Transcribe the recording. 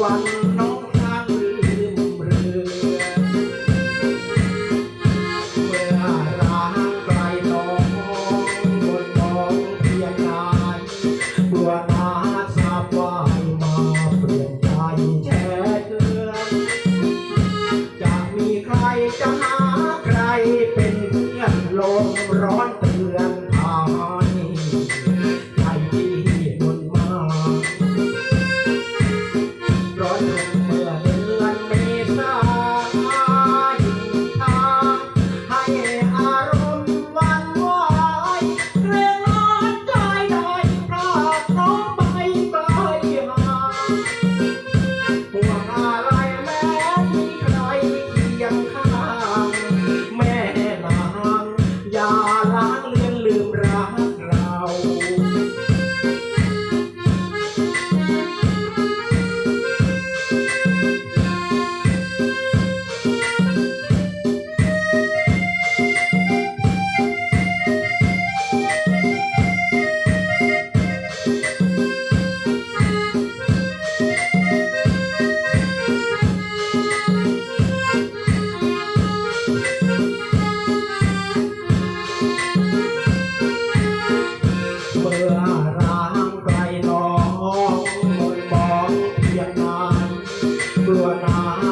วันน้องท่านเรือเมื่อร้างไกลน้องบนท้องเพียนายบัวนาทราบมาเปลี่ยนใจแช่เกลือจะมีใครจะหาใครเป็นเพื่อนลมร้อน Shivanaya.